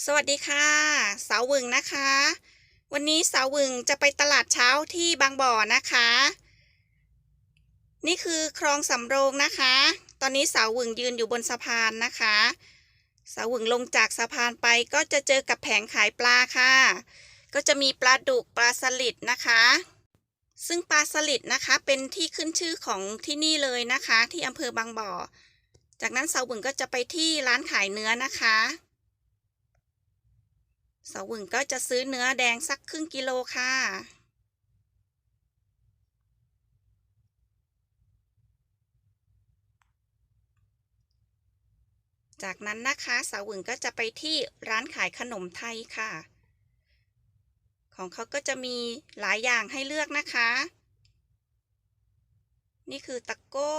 สวัสดีค่ะ สาววึงนะคะ วันนี้สาววึงจะไปตลาดเช้าที่บางบ่อนะคะ นี่คือคลองสำโรงนะคะ ตอนนี้สาววึงยืนอยู่บนสะพานนะคะ สาววึงลงจากสะพานไปก็จะเจอกับแผงขายปลาค่ะ ก็จะมีปลาดุกปลาสลิดนะคะ ซึ่งปลาสลิดนะคะเป็นที่ขึ้นชื่อของที่นี่เลยนะคะ ที่อำเภอบางบ่อ จากนั้นสาววึงก็จะไปที่ร้านขายเนื้อนะคะ สาววึงก็จะซื้อเนื้อแดงสักครึ่งกิโลค่ะ จากนั้นนะคะสาววึงก็จะไปที่ร้านขายขนมไทยค่ะ ของเขาก็จะมีหลายอย่างให้เลือกนะคะ นี่คือตะโก้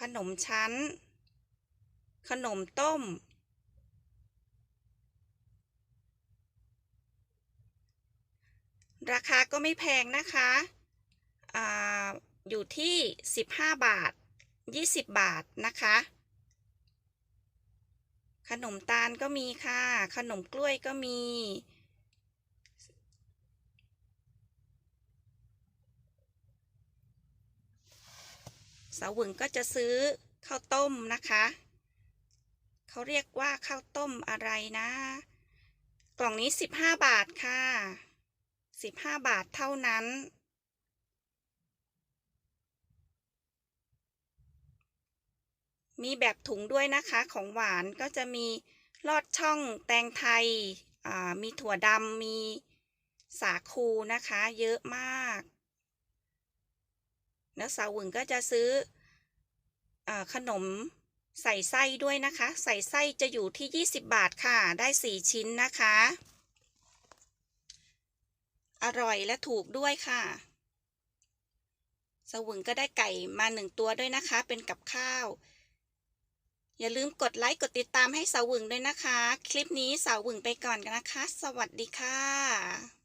ขนมชั้น ขนมต้ม ราคาก็ไม่แพงนะคะอาอยู่ที่ 15 บาท 20 บาทนะคะ ขนมตาลก็มีค่ะ ขนมกล้วยก็มี สาวหวึงก็จะซื้อข้าวต้มนะคะ เขาเรียกว่าข้าวต้มอะไรนะ กล่องนี้ 15 บาทค่ะ 15บาทเท่านั้น มีแบบถุงด้วยนะคะของหวานก็จะมีลอดช่องแตงไทย มีถั่วดำ มีสาคูนะคะ เยอะมาก แล้วสาวหวึงก็จะซื้ออขนมใส่ไส้ด้วยนะคะ ใส่ไส้จะอยู่ที่ 20 บาทค่ะ ได้ 4 ชิ้นนะคะ อร่อยและถูกด้วยค่ะสาวึงก็ได้ไก่มาหนึ่งตัวด้วยนะคะ เป็นกับข้าว อย่าลืมกดไลค์กดติดตามให้สาวึงด้วยนะคะ คลิปนี้สาวหวึงไปก่อนกันนะคะ สวัสดีค่ะ